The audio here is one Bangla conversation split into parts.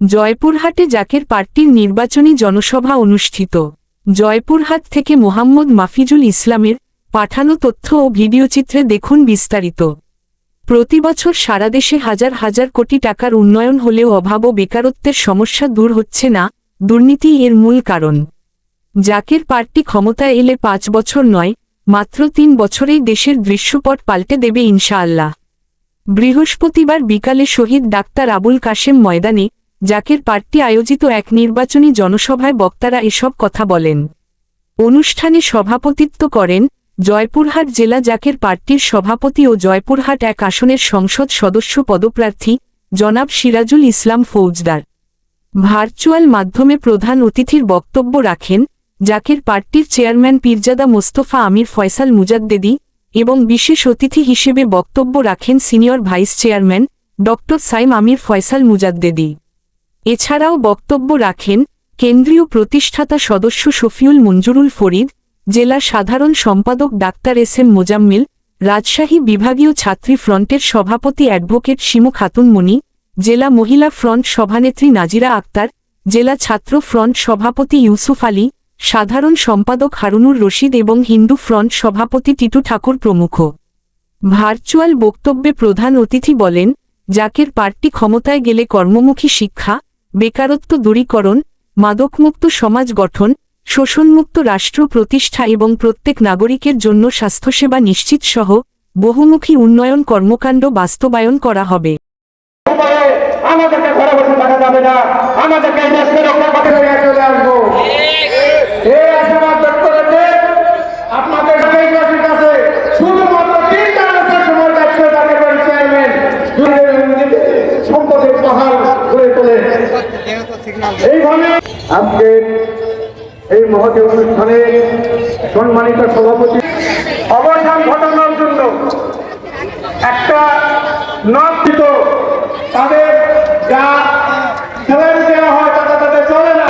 জয়পুরহাটে জাকের পার্টির নির্বাচনী জনসভা অনুষ্ঠিত। জয়পুরহাট থেকে মোহাম্মদ মাফিজুল ইসলামের পাঠানো তথ্য ও ভিডিওচিত্রে দেখুন বিস্তারিত। প্রতিবছর সারা দেশে হাজার হাজার কোটি টাকার উন্নয়ন হলেও অভাব ও বেকারত্বের সমস্যা দূর হচ্ছে না, দুর্নীতি এর মূল কারণ। জাকের পার্টি ক্ষমতায় এলে পাঁচ বছর নয়, মাত্র তিন বছরেই দেশের দৃশ্যপট পাল্টে দেবে ইনশাআল্লাহ। বৃহস্পতিবার বিকালে শহীদ ডাক্তার আবুল কাশেম ময়দানে জাকের পার্টি আয়োজিত এক নির্বাচনী জনসভায় বক্তারা এসব কথা বলেন। অনুষ্ঠানে সভাপতিত্ব করেন জয়পুরহাট জেলা জাকের পার্টির সভাপতি ও জয়পুরহাট এক আসনের সংসদ সদস্য পদপ্রার্থী জনাব সিরাজুল ইসলাম ফৌজদার। ভার্চুয়াল মাধ্যমে প্রধান অতিথির বক্তব্য রাখেন জাকের পার্টির চেয়ারম্যান পীরজাদা মোস্তফা আমির ফয়সাল মুজাদ্দেদি এবং বিশেষ অতিথি হিসেবে বক্তব্য রাখেন সিনিয়র ভাইস চেয়ারম্যান ড সাইম আমির ফয়সাল মুজাদ্দেদি। এছাড়াও বক্তব্য রাখেন কেন্দ্রীয় প্রতিষ্ঠাতা সদস্য শফিউল মঞ্জুরুল ফরিদ, জেলা সাধারণ সম্পাদক doctor S M Mozammil, Rajshahi বিভাগীয় ছাত্রী ফ্রন্টের সভাপতি অ্যাডভোকেট শিমু খাতুন মণি জেলা মহিলা ফ্রন্ট সভানেত্রী নাজিরা আক্তার, জেলা ছাত্র ফ্রন্ট সভাপতি ইউসুফ আলী, সাধারণ সম্পাদক হারুনুর রশিদ এবং হিন্দু ফ্রন্ট সভাপতি টিটু ঠাকুর প্রমুখ। ভার্চুয়াল বক্তব্যে প্রধান অতিথি বলেন, জাকের পার্টি ক্ষমতায় গেলে কর্মমুখী শিক্ষা বেকারত্ব দূরীকরণ মাদকমুক্ত সমাজ গঠন শোষণমুক্ত রাষ্ট্র প্রতিষ্ঠা এবং প্রত্যেক নাগরিকের জন্য স্বাস্থ্যসেবা নিশ্চিত সহ বহুমুখী উন্নয়ন কর্মকাণ্ড বাস্তবায়ন করা হবে। আমাদেরকে ঘরে বসে থাকা যাবে না। আমাদেরকে দেশকে রক্ষা করতে চলে আসব। আজকে এই মহতী অনুষ্ঠানে সম্মানিত সভাপতি অবসান ঘটানোর জন্য একটা নর্থিত তাদের যা স্যালারি দেওয়া হয় তাতে তাদের চলে না।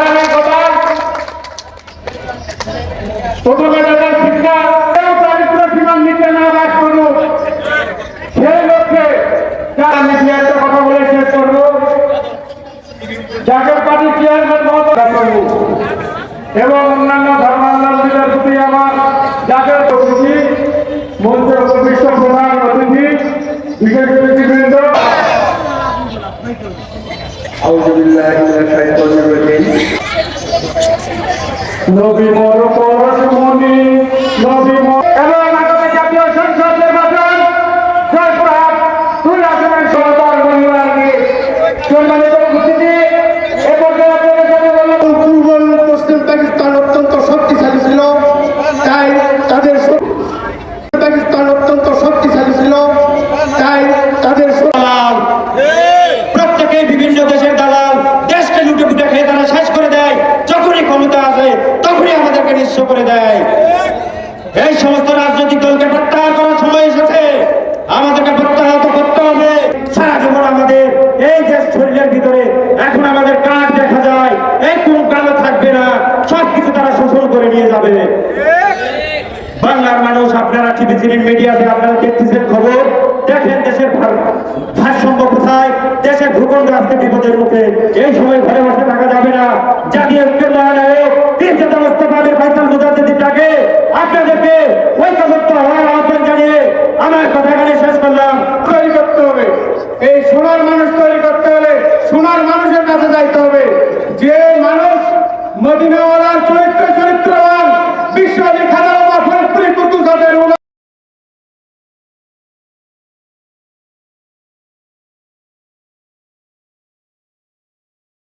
প্রথমে তাদের শিক্ষা কেউ দারিদ্র সীমার নিচে না বাস করুক সেই লক্ষ্যে যারা আমি দু একটা কথা বলে শেষ করব জাতীয় পার্টির চেয়ারম্যান মহোদয় করব এবং অন্যান্য ধর্মাবলম্বীদের প্রতি আমার জাতীয় প্রতিনিধি মন্ত্রী উপবিষ্ট প্রধান অতিথি, বিশেষ অতিথিবৃন্দ। নবী মর পরশ মনি নবী মর পাকিস্তান অত্যন্ত শক্তিশালী ছিল, তাই তাদের পাকিস্তান অত্যন্ত শক্তিশালী ছিল, তাই তাদের দালাল। প্রত্যেকেই বিভিন্ন দেশের দালাল, দেশকে লুটে পুটে খেয়ে তারা শেষ করে দেয়। যখনই ক্ষমতা আসে, তখনই আমাদেরকে নিঃস্ব করে দেয়। এই সমস্ত রাজনৈতিক দলকে প্রত্যাহার করার সময় এসেছে আমাদেরকে প্রত্যাহত করতে হবে সারা জীবন আমাদের এই যে শরীরের ভিতরে এখন আমাদের কাঠ দেখা যায় এই কোন কালো থাকবে না সব কিছু তারা শোষণ যাবে বাংলার মানুষ, আপনারা টিভি চ্যানেল মিডিয়াতে আপনারা দেখতেছেন খবর? দেখেন দেশের ভারসাম্য কোথায়? দেশের ভূখণ্ড আজকে বিপদের মুখে এই সময় ঘরে বসে থাকা যাবে না। জাতীয় মহানায়ক তিনশত মোস্তফাদের আপনাদেরকে ঐক্যবদ্ধ হওয়ার আহ্বান জানিয়ে আমার কথা এখানে শেষ করলাম। তৈরি করতে হবে। এই সোনার মানুষ তৈরি করতে হলে সোনার মানুষের কাছে যাইতে হবে। যে মানুষ মদিনাওয়ালার চরিত্র, চরিত্রবান